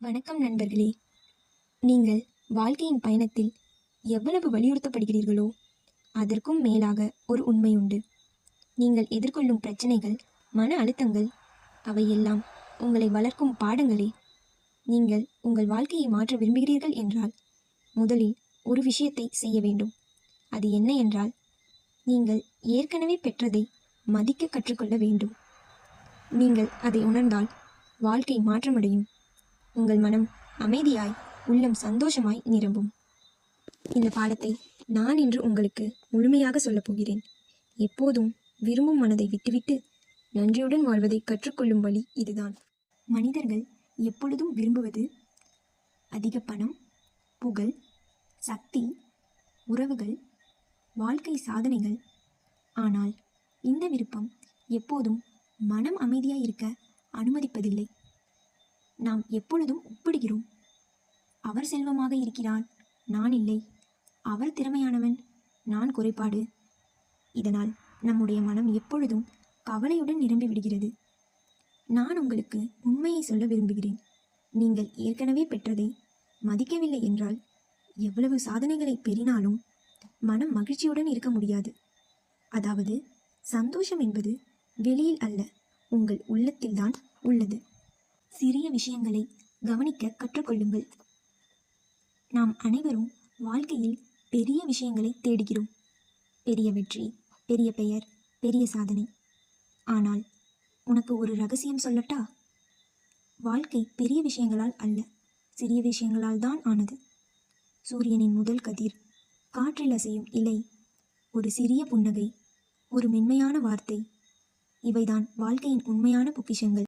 வணக்கம் நண்பர்களே. நீங்கள் வாழ்க்கையின் பயணத்தில் எவ்வளவு வலியுறுத்தப்படுகிறீர்களோ அதற்கும் மேலாக ஒரு உண்மை உண்டு. நீங்கள் எதிர்கொள்ளும் பிரச்சனைகள் மன அழுத்தங்கள் அவையெல்லாம் உங்களை வளர்க்கும் பாடங்களே. நீங்கள் உங்கள் வாழ்க்கையை மாற்ற விரும்புகிறீர்கள் என்றால் முதலில் ஒரு விஷயத்தை செய்ய வேண்டும். அது என்ன என்றால் நீங்கள் ஏற்கனவே பெற்றதை மதிக்க கற்றுக்கொள்ள வேண்டும். நீங்கள் அதை உணர்ந்தால் வாழ்க்கை மாற்றமடையும். உங்கள் மனம் அமைதியாய் உள்ளம் சந்தோஷமாய் நிரம்பும். இந்த பாடத்தை நான் இன்று உங்களுக்கு முழுமையாக சொல்லப் போகிறேன். எப்போதும் விரும்பும் மனதை விட்டுவிட்டு நன்றியுடன் வாழ்வதை கற்றுக்கொள்ளும் வழி இதுதான். மனிதர்கள் எப்பொழுதும் விரும்புவது அதிக பணம் புகழ் சக்தி உறவுகள் வாழ்க்கை சாதனைகள். ஆனால் இந்த விருப்பம் எப்போதும் மனம் அமைதியாக இருக்க அனுமதிப்பதில்லை. நாம் எப்பொழுதும் ஒப்பிடுகிறோம். அவர் செல்வமாக இருக்கிறார். நான் இல்லை. அவர் திறமையானவன். நான் குறைபாடு. இதனால் நம்முடைய மனம் எப்பொழுதும் கவலையுடன் நிரம்பி விடுகிறது. நான் உங்களுக்கு உண்மையை சொல்ல விரும்புகிறேன். நீங்கள் ஏற்கனவே பெற்றதை மதிக்கவில்லை என்றால் எவ்வளவு சாதனைகளை பெறினாலும் மனம் மகிழ்ச்சியுடன் இருக்க முடியாது. அதாவது சந்தோஷம் என்பது வெளியில் அல்ல உங்கள் உள்ளத்தில்தான் உள்ளது. சிறிய விஷயங்களை கவனிக்க கற்றுக்கொள்ளுங்கள். நாம் அனைவரும் வாழ்க்கையில் பெரிய விஷயங்களை தேடுகிறோம். பெரிய வெற்றி பெரிய பெயர் பெரிய சாதனை. ஆனால் உனக்கு ஒரு ரகசியம் சொல்லட்டா? வாழ்க்கை பெரிய விஷயங்களால் அல்ல சிறிய விஷயங்களால் தான் ஆனது. சூரியனின் முதல் கதிர் காற்றில் அசையும் இலை ஒரு சிறிய புன்னகை ஒரு மென்மையான வார்த்தை. இவைதான் வாழ்க்கையின் உண்மையான பொக்கிஷங்கள்.